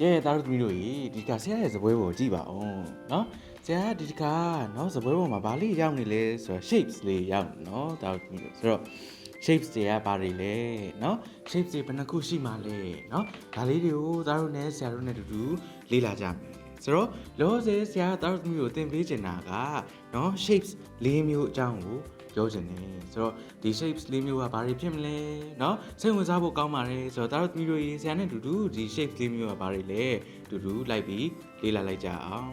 ကဲသားတို့သမီးတို့ရေဒီကဆရာရဲ့ဇပွဲပေါ်ကြည့်ပါဦးเนาะဆရာကဒီကเนาะဇပွဲပေါ်မှာဗာလေးရောက်နေလဲဆိုတော့ shapes လေးရောက်နေเนาะသားတို့သမီးတို့ဆိုတော့ shapes တွေကဘာတွေလဲเนาะ shapes တွေဘယ်နှခုရှိမှလဲเนาะဒါလေးတွေကိုသားတို့နဲ့ဆရာတို့နဲ့အတူတူလေ့လာကြမယ် ဆိုတော့လောဆယ်ဆရာကသားတို့သမီးကိုသင်ပေးချင်တာကเนาะ shapes ၄မျိုးအကြောင်းကိုပြောချင်တယ်ဆိုတော့ဒီ shapes ၄မျိုးကဘာတွေဖြစ်မလဲเนาะစိတ်ဝင်စားဖို့ကောင်းပါတယ်ဆိုတော့သားတို့သမီးတို့ရေဆရာနဲ့အတူတူဒီ shapes ၄မျိုးကဘာတွေလဲအတူတူလိုက်ပြီးလေ့လာလိုက်ကြအောင်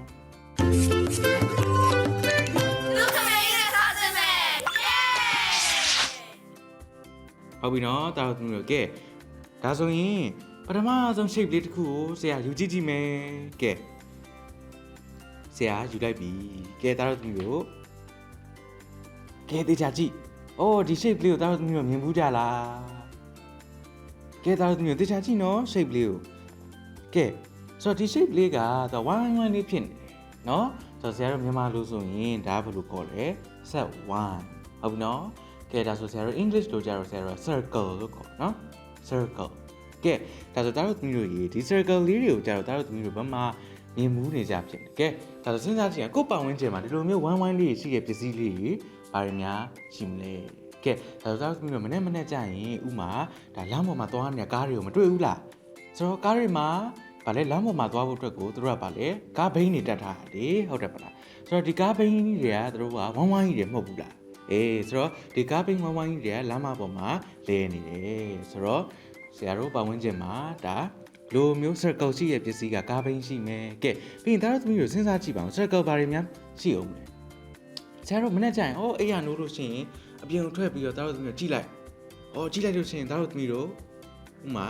လူခမေးနဲ့ထားခြင်းပဲเย้ ဟုတ်ပြီနော်တာတို့သမီးတို့ကဲဒါဆိုရင်ပထမဆုံး shape လေးတစ်ခုကိုဆရာယူကြည့်ကြည့်မယ်ကဲ ဆရာယူလိုက်ပြီကဲတာတို့သမီးတို့ကဲတေချာကြည့်အိုးဒီ shape လေးကိုတာတို့သမီးတို့မြင်ဘူးကြလားကဲတာတို့သမီးတို့တေချာကြည့်နော် shape လေးကိုကဲဆိုတော့ဒီ shape လေးကတော့ဝိုင်းဝိုင်းလေးဖြစ်နေတယ်နော်ဆိုတော့ဆရာတို့မြန်မာလိုဆိုရင်ဒါဘယ်လိုခေါ်လဲ set 1ဟုတ်ပြီနော်ကဲဒါဆိုဆရာတို့ English လို့ကြတော့ဆရာတို့ circle လို့ခေါ်နော် circle ကဲဒါဆိုဒါတို့သမီးတို့ရေဒီ circle လေးတွေကိုကြတော့ဒါတို့သမီးတို့ဘာမှ မြင်မှုနေကြဖြစ်တယ်ကဲဒါဆိုစဉ်းစားကြည့်ရင်ကိုယ့်ပတ်ဝန်းကျင်မှာဒီလိုမျိုးဝိုင်းဝိုင်းလေးရှိတဲ့ပစ္စည်းလေးတွေဘာတွေများရှိမလဲကဲဒါဆိုဒါတို့သမီးတို့မနေ့မနေ့ကြာရင်ဥမာဒါလမ်းပေါ်မှာသွားနေတဲ့ကားတွေကိုမတွေ့ဘူးလားဆိုတော့ကားတွေမှာဗာလဲလမ်းပေါ်မှာသွားဖို့အတွက်ကိုသူတို့ကဗာလဲကားဘိန်းတွေတက်ထားတာလေဟုတ်တယ်ပလားဆိုတော့ဒီကားဘိန်းတွေကသူတို့ကဝမ်းဝိုင်းကြီးတွေမဟုတ်ဘူးလားအေးဆိုတော့ဒီကားပိန်ဝိုင်းဝိုင်းကြီးတွေကလမ်းမပေါ်မှာလဲနေတယ်ဆိုတော့ဆရာတို့ပတ်ဝန်းကျင်မှာဒါ လိုမျိုး circle ရှိရဲ့ပစ္စည်းကကားပိန်ရှိမယ်ကဲပြီးရင်ဒါတို့သမီးတို့စဉ်းစားကြည့်ပါဦး circle ဘာတွေများရှိအောင်လဲဆရာတို့မနေ့ကျရင်အော်အေးရနိုးလို့ရှိရင်အပြင်ကိုထွက်ပြီးတော့ဒါတို့သမီးတို့ကြည့်လိုက်အော်ကြည့်လိုက်လို့ရှိရင်ဒါတို့သမီးတို့ဥမာ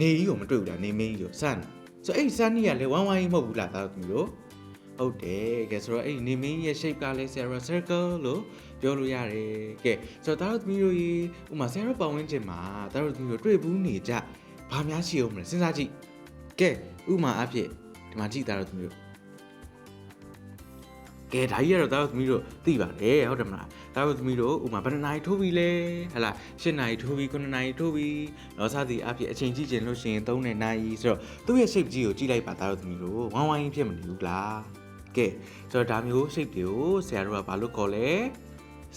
နေကြီးကိုမတွေ့ဘူးလားနေမင်းကြီးကိုစမ်းဆိုတော့အဲ့စမ်းကြီးကလည်းဝမ်းဝိုင်းကြီးမဟုတ်ဘူးလားဒါတို့သမီးတို့ဟုတ်တယ်ကဲဆိုတော့အဲ့ဒီနေမင်းရဲ့ shape ကလည်း Sarah circle လို့ပြောလို့ရတယ်ကဲဆိုတော့ဒါတို့သမီးတို့ရေဥမာ Sarah ပတ်ဝန်းကျင်မှာဒါတို့သမီးတို့တွေ့ဘူးနေကြ ဘာများရှိအောင်မလဲစဉ်းစားကြည့်ကဲဥမာအဖြစ်ဒီမှာကြည့်ဒါတို့သမီးတို့ကဲဒါကြီးကတော့ဒါတို့သမီးတို့သိပါတယ်ဟုတ်တယ်မလားဒါတို့သမီးတို့ဥမာဘယ်နှစ်နာရီထိုးပြီလဲဟလာ၈နာရီထိုးပြီ9နာရီထိုးပြီတော့စသည်အဖြစ်အချိန်ကြည့်ချင်လို့ရှိရင်3နဲ့နာရီဆိုတော့သူ့ရဲ့ shape ကြီးကိုကြည့်လိုက်ပါဒါတို့သမီးတို့ဝိုင်းဝိုင်းဖြစ်မနေဘူးလားကဲဆိုတော့ဒါမျိုး shape တွေကိုဆရာတို့ကဘာလို့ခေါ်လဲ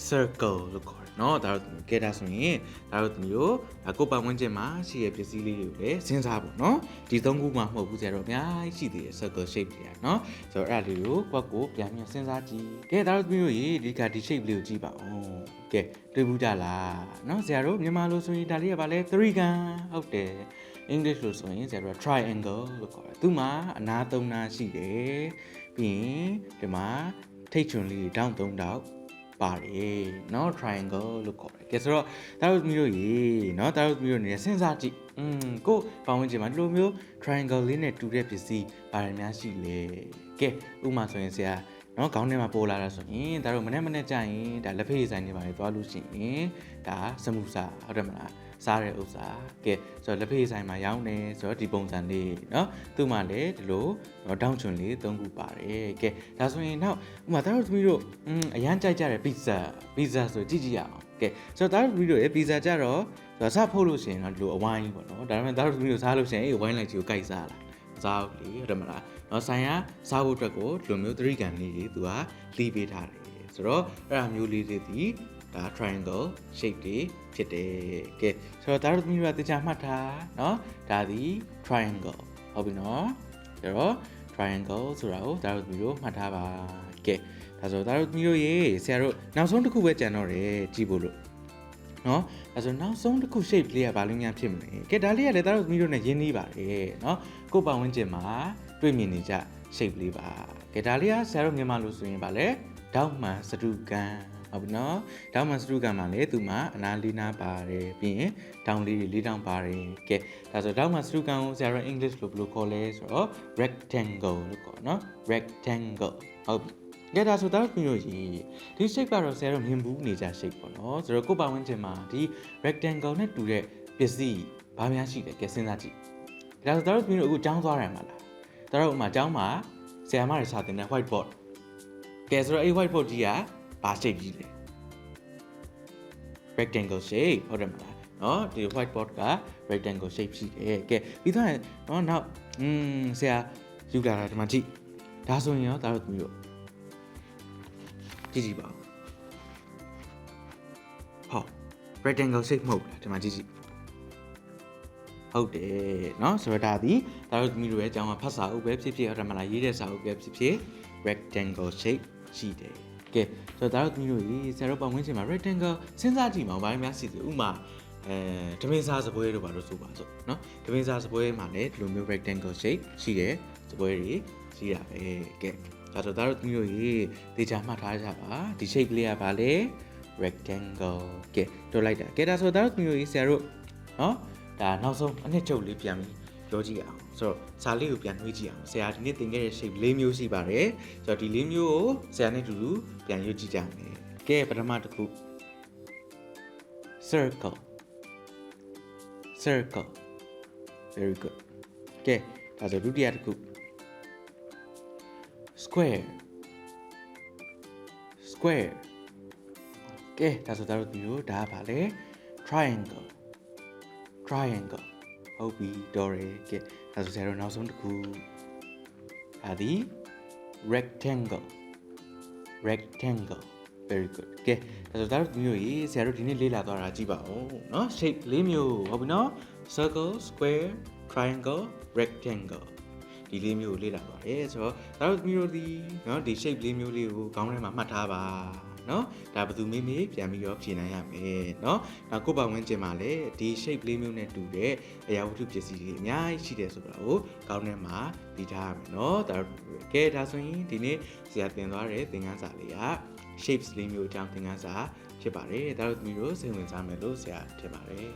circle လို့ခေါ်တယ် เนาะဒါတို့ကဲဒါဆိုရင်ဒါတို့သမီးတို့ဒါကိုယ်ပတ်ဝန်းကျင်မှာရှိရပစ္စည်းလေးတွေကိုလည်းစဉ်းစားဖို့เนาะဒီသုံးခုမှမဟုတ်ဘူးဆရာတို့အများကြီးရှိသေးတယ် circle shape တွေကเนาะဆိုတော့အဲ့ဒါလေးကိုကွက်ကိုပြန်ပြန်စဉ်းစားကြည့်ကဲဒါတို့သမီးတို့ရေဒီကဒီ shape လေးကိုကြည့်ပါဦးကဲတွေ့ဘူးကြလားเนาะဆရာတို့မြန်မာလိုဆိုရင်ဒါလေးကဘာလဲ3ကန်ဟုတ်တယ် English လို့ဆိုရင်ဆရာတို့က triangle လို့ခေါ်တယ်သူမှာအနာသုံးနာရှိတယ်ပြီးရင်ဒီမှာထိတ်ချွန်လေးတွေတောင်းသုံးတောက် ပါတယ်เนาะ triangle လို့ခေါ်တယ်ကဲဆိုတော့ဒါတို့သမီးတို့ရေเนาะဒါတို့သမီးတို့နေစဉ်းစားကြည့်อืมကိုယ်ပတ်ဝန်းကျင်မှာဒီလိုမျိုး triangle လေးနဲ့တူတဲ့ပစ္စည်းဘာတွေများရှိလဲကဲဥပမာဆိုရင်ဆရာเนาะခေါင်းထဲမှာပေါ်လာတာဆိုရင်ဒါတို့မနေ့မနေ့ကြာရင်ဒါလက်ဖေးဆိုင်တွေပါလေသွားလို့ရှိရင်ဒါစမှုစာဟုတ်တယ်မလား စားတဲ့ဥစ္စာကဲဆိုတော့လက်ဖေးဆိုင်မှာရောင်းတယ်ဆိုတော့ဒီပုံစံလေးเนาะသူ့မှာလည်းဒီလိုတောင်းချွန်လေး၃ခုပါတယ်ကဲဒါဆိုရင်နောက်ဥပမာသားတို့သမီးတို့อืมအရန်ကြိုက်ကြတဲ့ပီဇာပီဇာဆိုကြည့်ကြည့်ရအောင်ကဲဆိုတော့သားတို့သမီးတို့ရဲ့ပီဇာကြတော့စဖို့လို့ရှိရင်တော့ဒီလိုအဝိုင်းပေါ့နော်ဒါပေမဲ့သားတို့သမီးတို့စားလို့ရှိရင်အေးဝိုင်းလိုက်ချီကိုကြိုက်စားလာစားဘူးလေဟုတ်တယ်မလားเนาะဆိုင်ကစားဖို့အတွက်ကိုဒီလိုမျိုးသတိကန်လေးတွေသူကလီးပေးထားတယ်ဆိုတော့အဲ့ဒါမျိုးလေးတွေဒီ ဒါ triangle shape တွေဖြစ်တယ်ကဲဆိုတော့ဒါတို့သမီးတို့ကတခြားမှတ်ထားเนาะဒါဒီ triangle ဟုတ်ပြီเนาะကျတော့ triangle ဆိုတာကိုဒါတို့သမီးတို့မှတ်ထားပါကဲဒါဆိုဒါတို့သမီးတို့ရေဆရာတို့နောက်ဆုံးတစ်ခုပဲကြံတော့တယ်ကြည့်ဖို့လို့နော်အဲဆိုနောက်ဆုံးတစ်ခု shape လေးကဘာလို့များဖြစ်မလဲကဲဒါလေးကလည်းဒါတို့သမီးတို့နဲ့ရင်းနှီးပါတယ်နော်ကိုယ့်ပတ်ဝန်းကျင်မှာတွေ့မြင်နေကြ shape လေးပါကဲဒါလေးကဆရာတို့မြန်မာလိုဆိုရင်ဗာလဲတောက်မှန်စတုကန် ဟုတ်ပြီနော်တောက်မှန်စတုကန်မှာလည်းသူမှာအနာလေးနာပါတယ်ပြီးရင်တောင်လေးတွေလေးတောင်ပါတယ်ကဲဒါဆိုတောက်မှန်စတုကန်ကိုဆရာတို့ English လိုဘယ်လိုခေါ်လဲဆိုတော့ rectangle လို့ခေါ်နော် rectangle ဟုတ်ပြီကဲဒါဆိုတော့ပြီးလို့ရှိဒီ shape ကတော့ဆရာတို့မြင်ဘူးနေကြ shape ပေါ့နော်ဆိုတော့ကိုယ့်ပတ်ဝန်းကျင်မှာဒီ rectangle နဲ့တူတဲ့ပစ္စည်းဘာများရှိလဲကဲစဉ်းစားကြည့်ဒါဆိုတော့ပြီးလို့အခုကျောင်းသွားတယ်မှာလားတို့ဥမာကျောင်းမှာဆရာမတွေစာသင်တဲ့ whiteboard ကဲဆိုတော့အဲ့ whiteboard ကြီးက ဘာ shape ကြီးလဲ rectangle shape ဟုတ်တယ်မလား เนาะဒီ whiteboard က rectangle shape ရှိတယ်ကဲပြီးတော့เนาะနောက်อืมဆရာယူလာတာဒီမှာကြည့်ဒါဆိုရင်ရောဒါတို့သမီးတို့ကြည့်ကြည့်ပါဦးဟော rectangle shape မဟုတ်လားဒီမှာကြည့်ကြည့်ဟုတ်တယ်เนาะဆိုတော့ဒါဒီဒါတို့သမီးတို့ရဲ့အကြောင်းကဖတ်စာအုပ်ပဲဖြစ်ဖြစ်ဟုတ်တယ်မလားရေးတဲ့စာအုပ်ပဲဖြစ်ဖြစ် rectangle shape ရှိတယ် ကဲဆိုတော့ဒါတော့သမီးတို့ရေဆရာတို့ပတ်ဝန်းကျင်မှာ rectangle စဉ်းစားကြည့်မအောင်ဘာများရှိသေးဥမာအဲဓမင်းစားစပွဲတို့ဘာလို့ဆိုပါစို့နော်ဓမင်းစားစပွဲမှာလည်းဒီလိုမျိုး rectangle shape ရှိတယ်စပွဲတွေရှိတာပဲကဲဒါဆိုဒါတော့သမီးတို့ရေတေချာမှတ်ထားကြပါဒီ shape ကလေးကဘာလဲ rectangle ကဲတို့လိုက်တာကဲဒါဆိုဒါတော့သမီးတို့ရေဆရာတို့နော်ဒါနောက်ဆုံးအနှစ်ချုပ်လေးပြန်ပြီ ပြောကြည့်အောင်ဆိုတော့စာလေးကိုပြန်နှွှေးကြည့်အောင်ဆရာဒီနေ့သင်ခဲ့တဲ့ shape ၄မျိုးရှိပါတယ်ဆိုတော့ဒီ၄မျိုးကိုဆရာနဲ့အတူတူပြန်ရွတ်ကြည့်ကြမယ်ကဲပထမတစ်ခု circle circle very good ကဲဒါဆိုဒုတိယတစ်ခု square square ကဲဒါဆိုဒါတို့ဒီလိုဒါကဘာလဲ triangle triangle ဟုတ်ပြီတော်ရယ်ကဲဒါဆိုဆရာတို့နောက်ဆုံးတစ်ခုဒါဒီ rectangle rectangle very good ကဲဒါဆိုဒါတို့ဒီမျိုးကြီးဆရာတို့ဒီနေ့လေ့လာသွားတာကြည့်ပါဦးเนาะ shape ၄မျိုးဟုတ်ပြီเนาะ circle square triangle rectangle ဒီလေးမျိုးကိုလေ့လာပါတယ်ဆိုတော့ဒါတို့မျိုးတို့ဒီเนาะဒီ shape လေးမျိုးလေးကိုခေါင်းထဲမှာမှတ်ထားပါ နော်ဒါဘယ်သူမေးမေးပြန်ပြီးတော့ဖြေနိုင်ရမယ်နော်နောက်ကိုယ်ပတ်ဝန်းကျင်မှာလည်းဒီ shape လေးမျိုးနဲ့တူတဲ့အရာဝတ္ထုပစ္စည်းတွေအများကြီးရှိတယ်ဆိုတာကိုကောင်းထဲမှာပြီးထားရမယ်နော်ဒါကဲဒါဆိုရင်ဒီနေ့ဆရာသင်သွားတဲ့သင်ခန်းစာလေးက shapes လေးမျိုးအကြောင်းသင်ခန်းစာဖြစ်ပါတယ်ဒါတို့သမီးတို့စိတ်ဝင်စားမယ်လို့ဆရာထင်ပါတယ်